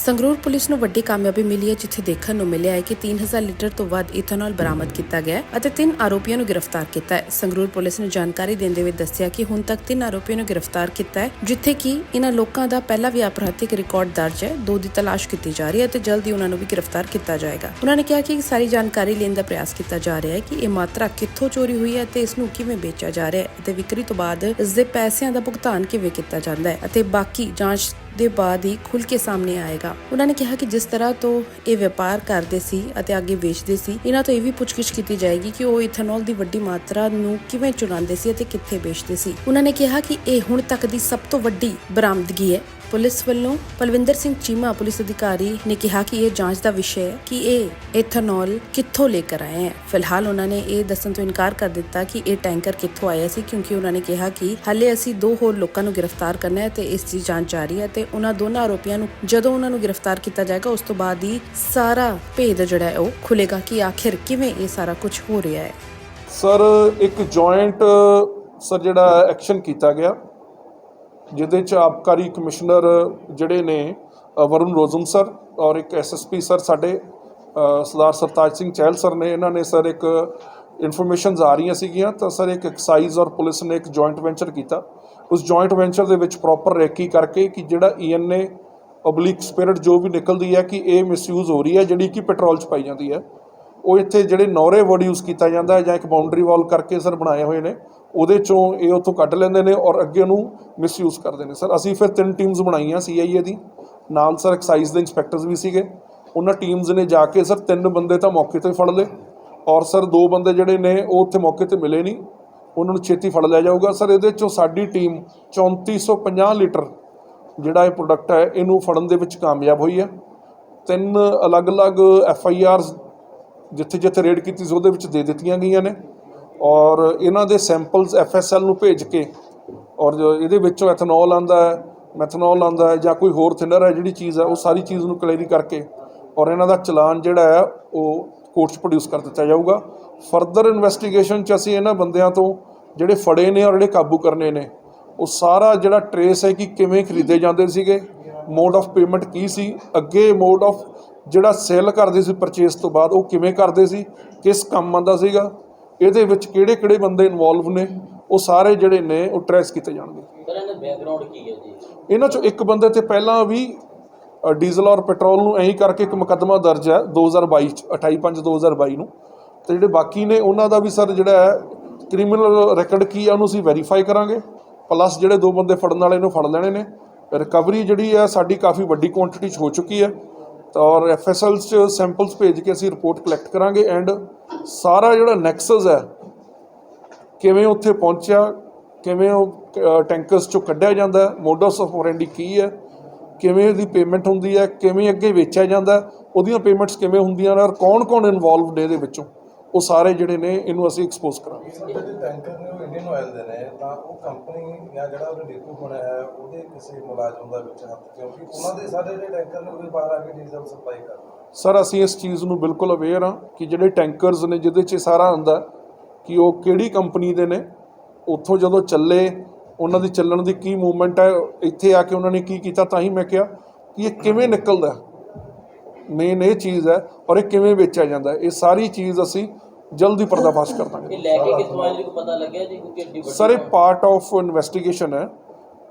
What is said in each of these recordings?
Sangrur police ਨੂੰ ਵੱਡੀ ਕਾਮਯਾਬੀ ਮਿਲੀ ਹੈ, ਜਿੱਥੇ ਦੇਖਣ ਨੂੰ ਮਿਲਿਆ ਹੈ ਕਿ 3000 ਲੀਟਰ ਤੋਂ ਵੱਧ ਇਥਨੋਲ ਬਰਾਮਦ ਕੀਤਾ ਗਿਆ ਅਤੇ ਤਿੰਨ ਆਰੋਪੀਆਂ ਨੂੰ ਗ੍ਰਿਫਤਾਰ ਕੀਤਾ ਹੈ। ਸੰਗਰੂਰ ਪੁਲਿਸ ਨੇ ਜਾਣਕਾਰੀ ਦਿੰਦੇ ਹੋਏ ਦੱਸਿਆ ਕਿ ਹੁਣ ਤੱਕ ਤਿੰਨ ਆਰੋਪੀਆਂ ਨੂੰ ਗ੍ਰਿਫਤਾਰ ਕੀਤਾ ਹੈ, ਜਿੱਥੇ ਕਿ ਇਹਨਾਂ ਲੋਕਾਂ ਦਾ ਪਹਿਲਾ ਵੀ ਅਪਰਾਧਿਕ ਰਿਕਾਰਡ ਦਰਜ ਹੈ। ਦੋ ਦੀ ਤਲਾਸ਼ ਕੀਤੀ ਜਾ ਰਹੀ ਹੈ ਅਤੇ ਜਲਦੀ ਉਹਨਾਂ ਨੂੰ ਵੀ ਗ੍ਰਿਫਤਾਰ ਕੀਤਾ ਜਾਏਗਾ। ਉਹਨਾਂ ਨੇ ਕਿਹਾ ਕਿ ਸਾਰੀ ਜਾਣਕਾਰੀ ਲੈਣ ਦਾ ਪ੍ਰਯਾਸ ਕੀਤਾ ਜਾ ਰਿਹਾ ਹੈ ਕਿ ਇਹ ਮਾਤਰਾ ਕਿੱਥੋਂ ਚੋਰੀ ਹੋਈ ਹੈ ਅਤੇ ਇਸ ਨੂੰ ਕਿਵੇਂ ਵੇਚਿਆ ਜਾ ਰਿਹਾ ਹੈ ਅਤੇ ਵਿਕਰੀ ਤੋਂ ਬਾਅਦ ਇਸ ਦੇ ਪੈਸਿਆਂ ਦਾ ਭੁਗਤਾਨ ਕਿਵੇਂ ਕੀਤਾ ਜਾਂਦਾ ਹੈ ਅਤੇ ਬਾਕੀ ਜਾਂਚ ਦੇ ਬਾਅਦ ਹੀ ਖੁੱਲ ਕੇ ਸਾਹਮਣੇ ਆਏਗਾ। ਉਹਨਾਂ ਨੇ ਕਿਹਾ ਕਿ ਜਿਸ ਤਰ੍ਹਾਂ ਤੋਂ ਇਹ ਵਪਾਰ ਕਰਦੇ ਸੀ ਅਤੇ ਅੱਗੇ ਵੇਚਦੇ ਸੀ, ਇਹਨਾਂ ਤੋਂ ਇਹ ਵੀ ਪੁੱਛਗਿੱਛ ਕੀਤੀ ਜਾਏਗੀ ਕਿ ਉਹ ਇਥਨੋਲ ਦੀ ਵੱਡੀ ਮਾਤਰਾ ਨੂੰ ਕਿਵੇਂ ਚੁਰਾਉਂਦੇ ਸੀ ਅਤੇ ਕਿੱਥੇ ਵੇਚਦੇ ਸੀ। ਉਹਨਾਂ ਨੇ ਕਿਹਾ ਕਿ ਇਹ ਹੁਣ ਤੱਕ ਦੀ ਸਭ ਤੋਂ ਵੱਡੀ ਬਰਾਮਦਗੀ ਹੈ। ਪੁਲਿਸ ਵੱਲੋਂ ਪਲਵਿੰਦਰ ਸਿੰਘ ਚੀਮਾ ਪੁਲਿਸ ਅਧਿਕਾਰੀ ਨੇ ਕਿਹਾ ਕਿ ਇਹ ਜਾਂਚ ਦਾ ਵਿਸ਼ਾ ਹੈ ਕਿ ਇਹ ਇਥਨੋਲ ਕਿੱਥੋਂ ਲੈ ਕਰ ਆਏ ਹੈ। ਫਿਲਹਾਲ ਉਹਨਾਂ ਨੇ ਇਹ ਦੱਸਣ ਤੋਂ ਇਨਕਾਰ ਕਰ ਦਿੱਤਾ ਕਿ ਇਹ ਟੈਂਕਰ ਕਿੱਥੋਂ ਆਇਆ ਸੀ, ਕਿਉਂਕਿ ਉਹਨਾਂ ਨੇ ਕਿਹਾ ਕਿ ਹਾਲੇ ਅਸੀਂ ਦੋ ਹੋਰ ਲੋਕਾਂ ਨੂੰ ਗ੍ਰਿਫਤਾਰ ਕਰਨਾ ਹੈ ਤੇ ਇਸ ਦੀ ਜਾਂਚ ਜਾਰੀ ਹੈ ਤੇ ਉਹਨਾਂ ਦੋਨਾਂ ਆਰੋਪੀਆਂ ਨੂੰ ਜਦੋਂ ਉਹਨਾਂ ਨੂੰ ਗ੍ਰਿਫਤਾਰ ਕੀਤਾ ਜਾਏਗਾ, ਉਸ ਤੋਂ ਬਾਅਦ ਹੀ ਸਾਰਾ ਭੇਦ ਜਿਹੜਾ ਹੈ ਉਹ ਖੁੱਲੇਗਾ ਕਿ ਆਖਿਰ ਕਿਵੇਂ ਇਹ ਸਾਰਾ ਕੁਝ ਹੋ ਰਿਹਾ ਹੈ। ਸਰ, ਇੱਕ ਜੁਆਇੰਟ ਸਰ, ਜਿਹੜਾ ਐਕਸ਼ਨ ਕੀਤਾ ਗਿਆ। ਜਿਹਦੇ ਚ ਆਬਕਾਰੀ ਕਮਿਸ਼ਨਰ ਜਿਹੜੇ ਨੇ ਵਰੁਣ ਰੋਜ਼ਮ ਸਰ ਔਰ ਇੱਕ ਐਸਐਸਪੀ ਸਰ ਸਾਡੇ ਸਰਦਾਰ ਸਰਤਾਜ ਸਿੰਘ ਚਹਿਲ ਸਰ ਨੇ। ਇਹਨਾਂ ਨੇ ਸਰ ਇੱਕ ਇਨਫੋਰਮੇਸ਼ਨਸ ਆ ਰਹੀਆਂ ਸੀਗੀਆਂ ਤਾਂ ਸਰ ਇੱਕ ਐਕਸਾਈਜ਼ ਔਰ ਪੁਲਿਸ ਨੇ ਇੱਕ ਜੁਆਇੰਟ ਵੈਂਚਰ ਕੀਤਾ। ਉਸ ਜੁਆਇੰਟ ਵੈਂਚਰ ਦੇ ਵਿੱਚ ਪ੍ਰੋਪਰ ਰੈਕੀ ਕਰਕੇ ਕਿ ਜਿਹੜਾ ਈਐਨਏ ਪਬਲਿਕ ਸਪਿਰਿਟ ਜੋ ਵੀ ਨਿਕਲਦੀ ਹੈ ਕਿ ਇਹ ਮਿਸਯੂਜ਼ ਹੋ ਰਹੀ ਹੈ, ਜਿਹੜੀ ਕਿ ਪੈਟਰੋਲ ਚ ਪਾਈ ਜਾਂਦੀ ਹੈ। ਉਹ ਇੱਥੇ ਜਿਹੜੇ ਨੌਰੇ ਵਰਡ ਯੂਜ਼ ਕੀਤਾ ਜਾਂਦਾ ਹੈ ਜਾਂ ਇੱਕ ਬਾਉਂਡਰੀ ਵਾਲ ਕਰਕੇ ਸਰ ਬਣਾਏ ਹੋਏ ਨੇ। ਉਹਦੇ ਚੋਂ ਇਹ ਉੱਥੋਂ ਕੱਢ ਲੈਂਦੇ ਨੇ ਔਰ ਅੱਗੇ ਉਹਨੂੰ ਮਿਸਯੂਜ਼ ਕਰਦੇ ਨੇ। ਸਰ, ਅਸੀਂ ਫਿਰ ਤਿੰਨ ਟੀਮਸ ਬਣਾਈਆਂ ਸੀਆਈਏ ਦੀ। ਨਾਲ ਸਰ ਐਕਸਾਈਜ਼ ਦੇ ਇੰਸਪੈਕਟਰਸ ਵੀ ਸੀਗੇ। ਉਹਨਾਂ ਟੀਮਸ ਨੇ ਜਾ ਕੇ ਸਰ ਤਿੰਨ ਬੰਦੇ ਤਾਂ ਮੌਕੇ ਤੇ ਫੜ ਲਏ। ਔਰ ਸਰ ਦੋ ਬੰਦੇ ਜਿਹੜੇ ਨੇ ਉਹ ਉੱਥੇ ਮੌਕੇ ਤੇ ਮਿਲੇ ਨਹੀਂ। ਉਹਨਾਂ ਨੂੰ ਛੇਤੀ ਫੜ ਲਿਆ ਜਾਊਗਾ। ਸਰ, ਇਹਦੇ ਚੋਂ ਸਾਡੀ ਟੀਮ 3450 ਲੀਟਰ ਜਿਹੜਾ ਇਹ ਪ੍ਰੋਡਕਟ ਹੈ, ਇਹਨੂੰ ਫੜਨ ਦੇ ਵਿੱਚ ਕਾਮਯਾਬ ਹੋਈ ਹੈ। ਤਿੰਨ ਅਲੱਗ-ਅਲੱਗ ਐਫ ਆਈ ਆਰਸ ਜਿੱਥੇ ਜਿੱਥੇ ਰੇਡ ਕੀਤੀ ਸੀ, ਉਹਦੇ ਵਿੱਚ ਦੇ ਦਿੱਤੀਆਂ ਗਈਆਂ ਨੇ। ਔਰ ਇਹਨਾਂ ਦੇ ਸੈਂਪਲਸ ਐਫ ਐਸ ਐਲ ਨੂੰ ਭੇਜ ਕੇ, ਔਰ ਜੋ ਇਹਦੇ ਵਿੱਚੋਂ ਐਥਨੋਲ ਆਂਦਾ ਹੈ ਮੈਥਨੋਲ ਆਂਦਾ ਹੈ ਜਾਂ ਕੋਈ ਹੋਰ ਥਿਨਰ ਹੈ ਜਿਹੜੀ ਚੀਜ਼ ਹੈ, ਉਹ ਸਾਰੀ ਚੀਜ਼ ਨੂੰ ਕਲੈਰੀ ਕਰਕੇ ਔਰ ਇਹਨਾਂ ਦਾ ਚਲਾਨ ਜਿਹੜਾ ਹੈ, ਉਹ ਕੋਰਟ 'ਚ ਪ੍ਰੋਡਿਊਸ ਕਰ ਦਿੱਤਾ ਜਾਊਗਾ। ਫਰਦਰ ਇਨਵੈਸਟੀਗੇਸ਼ਨ 'ਚ ਅਸੀਂ ਇਹਨਾਂ ਬੰਦਿਆਂ ਤੋਂ ਜਿਹੜੇ ਫੜੇ ਨੇ ਔਰ ਜਿਹੜੇ ਕਾਬੂ ਕਰਨੇ ਨੇ, ਉਹ ਸਾਰਾ ਜਿਹੜਾ ਟਰੇਸ ਹੈ ਕਿ ਕਿਵੇਂ ਖਰੀਦੇ ਜਾਂਦੇ ਸੀਗੇ ਮੋਡ ਆਫ ਪੇਮੈਂਟ ਕੀ ਸੀ, ਅੱਗੇ ਮੋਡ ਆਫ ਜਿਹੜਾ ਸੇਲ ਕਰਦੇ ਸੀ ਪਰਚੇਸ ਤੋਂ ਬਾਅਦ ਉਹ ਕਿਵੇਂ ਕਰਦੇ ਸੀ, ਕਿਸ ਕੰਮ ਆਂਦਾ ਸੀਗਾ ਇਹਦੇ ਵਿੱਚ ਕਿਹੜੇ ਕਿਹੜੇ ਬੰਦੇ ਇਨਵੋਲਵ ਨੇ ਉਹ ਸਾਰੇ ਜਿਹੜੇ ਨੇ ਉਹ ਟਰੇਸ ਕੀਤੇ ਜਾਣਗੇ। ਸਰ ਇਹਦਾ ਬੈਕਗ੍ਰਾਉਂਡ ਕੀ ਹੈ ਜੀ? ਇਹਨਾਂ ਚੋਂ ਇੱਕ ਬੰਦੇ ਤੇ ਪਹਿਲਾਂ ਵੀ ਡੀਜ਼ਲ ਔਰ ਪੈਟਰੋਲ ਨੂੰ ਐਂ ਕਰਕੇ ਇੱਕ ਮੁਕੱਦਮਾ ਦਰਜ ਹੈ 2022 ਚ 28/5/2022 ਨੂੰ। ਤੇ ਜਿਹੜੇ ਬਾਕੀ ਨੇ ਉਹਨਾਂ ਦਾ ਵੀ ਸਰ ਜਿਹੜਾ ਹੈ ਕ੍ਰਿਮੀਨਲ ਰੈਕੋਰਡ ਕੀ ਹੈ ਉਹਨੂੰ ਅਸੀਂ ਵੈਰੀਫਾਈ ਕਰਾਂਗੇ। ਪਲੱਸ ਜਿਹੜੇ ਦੋ ਬੰਦੇ ਫੜਨ ਵਾਲੇ ਨੂੰ ਫੜ ਲੈਣੇ ਨੇ। ਰਿਕਵਰੀ ਜਿਹੜੀ ਹੈ ਸਾਡੀ ਕਾਫੀ ਵੱਡੀ ਕੁਆਂਟੀਟੀ ਚ ਹੋ ਚੁੱਕੀ ਹੈ। ਤਾਂ ਔਰ ਐਫਐਸਐਲਸ ਚ ਸੈਂਪਲਸ ਭੇਜ ਕੇ ਅਸੀਂ ਰਿਪੋਰਟ ਕਲੈਕਟ ਕਰਾਂਗੇ ਐਂਡ ਸਾਰਾ ਜਿਹੜਾ ਨੈਕਸਸ ਹੈ, ਕਿਵੇਂ ਉੱਥੇ ਪਹੁੰਚਿਆ, ਕਿਵੇਂ ਉਹ ਟੈਂਕਰਸ ਚੋਂ ਕੱਢਿਆ ਜਾਂਦਾ ਹੈ ਮੋਡਸ ਆਫ ਔਰੈਂਡੀ ਕੀ ਹੈ, ਕਿਵੇਂ ਉਹਦੀ ਪੇਮੈਂਟ ਹੁੰਦੀ ਹੈ, ਕਿਵੇਂ ਅੱਗੇ ਵੇਚਿਆ ਜਾਂਦਾ, ਉਹਦੀਆਂ ਪੇਮੈਂਟਸ ਕਿਵੇਂ ਹੁੰਦੀਆਂ ਨੇ, ਔਰ ਕੌਣ-ਕੌਣ ਇਨਵੋਲਵਡ ਨੇ ਇਹਦੇ ਵਿੱਚੋਂ? ਉਹ ਸਾਰੇ ਜਿਹੜੇ ਨੇ ਇਹਨੂੰ ਅਸੀਂ ਐਕਸਪੋਜ਼ ਕਰਾਂਗੇ। ਜਿਹੜੇ ਟੈਂਕਰ ਨੇ ਉਹ ਇੰਡੀਅਨ ਆਇਲ ਦੇ ਨੇ ਤਾਂ ਉਹ ਕੰਪਨੀ ਜਾਂ ਜਿਹੜਾ ਉਹ ਡਿਪੂ ਬਣਿਆ ਹੈ ਉਹਦੇ ਕਿਸੇ ਮੁਲਾਜ਼ਮ ਦਾ ਵਿੱਚ ਹੱਥ ਕਿਉਂਕਿ ਉਹਨਾਂ ਦੇ ਸਾਰੇ ਜਿਹੜੇ ਟੈਂਕਰ ਨੇ ਉਹ ਬਾਹਰ ਆ ਕੇ ਡੀਜ਼ਲ ਸਪਲਾਈ ਕਰਦੇ ਸਰ ਅਸੀਂ ਇਸ ਚੀਜ਼ ਨੂੰ ਬਿਲਕੁਲ ਅਵੇਅਰ ਹਾਂ ਕਿ ਜਿਹੜੇ ਟੈਂਕਰਸ ਨੇ ਜਿਹਦੇ 'ਚ ਸਾਰਾ ਆਉਂਦਾ ਕਿ ਉਹ ਕਿਹੜੀ ਕੰਪਨੀ ਦੇ ਨੇ ਉੱਥੋਂ ਜਦੋਂ ਚੱਲੇ ਉਹਨਾਂ ਦੀ ਚੱਲਣ ਦੀ ਕੀ ਮੂਵਮੈਂਟ ਹੈ ਇੱਥੇ ਆ ਕੇ ਉਹਨਾਂ ਨੇ ਕੀ ਕੀਤਾ ਤਾਂ ਹੀ ਮੈਂ ਕਿਹਾ ਕਿ ਇਹ ਕਿਵੇਂ ਨਿਕਲਦਾ ਮੇਨ ਇਹ ਚੀਜ਼ ਹੈ ਔਰ ਇਹ ਕਿਵੇਂ ਵੇਚਿਆ ਜਾਂਦਾ ਹੈ। ਇਹ ਸਾਰੀ ਚੀਜ਼ ਅਸੀਂ ਜਲਦੀ ਪਰਦਾਫਾਸ਼ ਕਰ ਦਾਂਗੇ। ਇਹ ਲੈ ਕੇ ਕਿੱਥੋਂ ਆਏ ਜੀ ਕੋਈ ਪਤਾ ਲੱਗਿਆ ਜੀ? ਕਿਉਂਕਿ ਏਡੀ ਵੱਡੀ ਸਰ ਇਹ ਪਾਰਟ ਆਫ ਇਨਵੈਸਟੀਗੇਸ਼ਨ ਹੈ।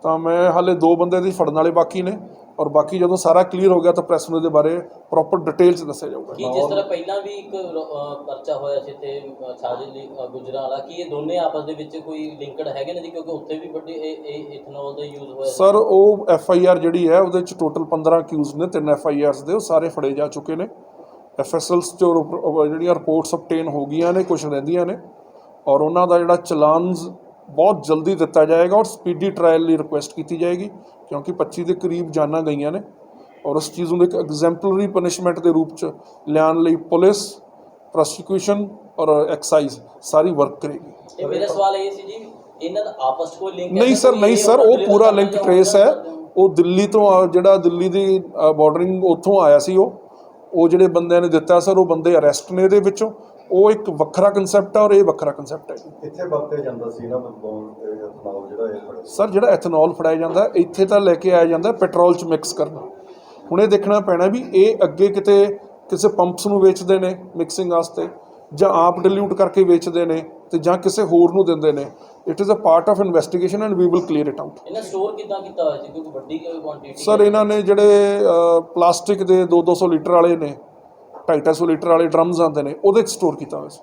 ਤਾਂ ਮੈਂ ਹਾਲੇ ਦੋ ਬੰਦੇ ਦੀ ਫੜਨ ਵਾਲੇ ਬਾਕੀ ਨੇ। ਔਰ ਬਾਕੀ ਜਦੋਂ ਸਾਰਾ ਕਲੀਅਰ ਹੋ ਗਿਆ ਤਾਂ ਪ੍ਰੈਸ ਨੂੰ ਇਹਦੇ ਬਾਰੇ ਪ੍ਰੋਪਰ ਡਿਟੇਲ ਚ ਦੱਸਿਆ ਜਾਊਗਾ। ਕੀ ਜਿਸ ਤਰ੍ਹਾਂ ਪਹਿਲਾਂ ਵੀ ਇੱਕ ਪਰਚਾ ਹੋਇਆ ਸੀ ਤੇ ਸਾਜਿਦ ਲਈ, ਗੁਜਰਾਂ ਵਾਲਾ ਕੀ ਇਹ ਦੋਨੇ ਆਪਸ ਦੇ ਵਿੱਚ ਕੋਈ ਲਿੰਕਡ ਹੈਗੇ ਨੇ ਜੀ? ਕਿਉਂਕਿ ਉੱਥੇ ਵੀ ਵੱਡੀ ਇਹ ਇਹ ਇਥਨੋਲ ਦਾ ਯੂਜ਼ ਹੋਇਆ ਸੀ। ਸਰ ਉਹ ਐਫ ਆਈ ਆਰ ਜਿਹੜੀ ਹੈ ਉਹਦੇ ਚ ਟੋਟਲ 15 ਅਕਿਊਜ਼ ਨੇ ਤਿੰਨ ਐਫ ਆਈ ਆਰਸ ਦੇ ਉਹ ਸਾਰੇ ਫੜੇ ਜਾ ਚੁੱਕੇ ਨੇ। ਐਫ ਐਸ ਐਲਸ ਚੋਂ ਜਿਹੜੀਆਂ ਰਿਪੋਰਟਸ ਅਬਟੇਨ ਹੋ ਗਈਆਂ ਨੇ ਕੁਝ ਰਹਿੰਦੀਆਂ ਨੇ। ਔਰ ਉਹਨਾਂ ਦਾ ਜਿਹੜਾ ਚਲਾਨਸ ਬਹੁਤ ਜਲਦੀ ਦਿੱਤਾ ਜਾਏਗਾ ਔਰ ਸਪੀਡੀ ਟ੍ਰਾਇਲ ਲਈ ਰਿਕੁਐਸਟ ਕੀਤੀ ਜਾਏਗੀ। ਕਿਉਂਕਿ 25 ਦੇ ਕਰੀਬ ਜਾਨਾਂ ਗਈਆਂ ਨੇ ਔਰ ਉਸ ਚੀਜ਼ ਨੂੰ ਇੱਕ ਐਗਜ਼ੈਂਪਲਰੀ ਪਨਿਸ਼ਮੈਂਟ ਦੇ ਰੂਪ ਚ ਲਿਆਉਣ ਲਈ ਪੁਲਿਸ ਪ੍ਰੋਸੀਕਿਊਸ਼ਨ ਔਰ ਐਕਸਾਈਜ਼ ਸਾਰੀ ਵਰਕ ਕਰੇਗੀ। ਤੇ ਮੇਰਾ ਸਵਾਲ ਇਹ ਸੀ ਜੀ ਇਹਨਾਂ ਦਾ ਆਪਸ 'ਚ ਕੋਈ ਲਿੰਕ ਨਹੀਂ ਸਰ ਨਹੀਂ ਸਰ ਉਹ ਪੂਰਾ ਲਿੰਕ ਟ੍ਰੇਸ ਹੈ। ਉਹ ਦਿੱਲੀ ਤੋਂ ਜਿਹੜਾ ਦਿੱਲੀ ਦੀ ਬਾਰਡਰਿੰਗ ਉੱਥੋਂ ਆਇਆ ਸੀ ਉਹ। ਉਹ ਜਿਹੜੇ ਬੰਦਿਆਂ ਨੇ ਦਿੱਤਾ ਸਰ ਉਹ ਬੰਦੇ ਅਰੈਸਟ ਨੇ ਇਹਦੇ ਵਿੱਚੋਂ। ਉਹ ਇੱਕ ਵੱਖਰਾ ਕਨਸੈਪਟ ਹੈ ਔਰ ਇਹ ਵੱਖਰਾ ਕਨਸੈਪਟ ਹੈ ਇੱਥੇ ਵਰਤਿਆ ਜਾਂਦਾ ਸੀ ਨਾ ਬੰਬੋਲ ਤੇ ਇਥਨੋਲ ਜਿਹੜਾ ਇਹ ਫੜਿਆ? ਸਰ ਜਿਹੜਾ ਐਥਨੋਲ ਫੜਾਇਆ ਜਾਂਦਾ ਇੱਥੇ ਤਾਂ ਲੈ ਕੇ ਆਇਆ ਜਾਂਦਾ ਪੈਟਰੋਲ ਚ ਮਿਕਸ ਕਰਨਾ। ਹੁਣ ਇਹ ਦੇਖਣਾ ਪੈਣਾ ਵੀ ਇਹ ਅੱਗੇ ਕਿਤੇ ਕਿਸੇ ਪੰਪਸ ਨੂੰ ਵੇਚਦੇ ਨੇ ਮਿਕਸਿੰਗ ਵਾਸਤੇ ਜਾਂ ਆਪ ਡਿਲੂਟ ਕਰਕੇ ਵੇਚਦੇ ਨੇ ਤੇ ਜਾਂ ਕਿਸੇ ਹੋਰ ਨੂੰ ਦਿੰਦੇ ਨੇ। It is a part of investigation and we will clear it out ਇਹਨਾਂ ਸਟੋਰ ਕਿੱਦਾਂ ਕੀਤਾ ਹੋਇਆ ਸੀ? ਕਿਉਂਕਿ ਵੱਡੀ ਕੁਆਂਟੀਟੀ ਸਰ ਇਹਨਾਂ ਨੇ ਜਿਹੜੇ ਪਲਾਸਟਿਕ ਦੇ 2-200 ਲੀਟਰ ਵਾਲੇ ਨੇ 250 ਲੀਟਰ ਵਾਲੇ ਡਰਮਸ ਆਉਂਦੇ ਨੇ ਉਹਦੇ 'ਚ ਸਟੋਰ ਕੀਤਾ ਹੋਇਆ ਸੀ।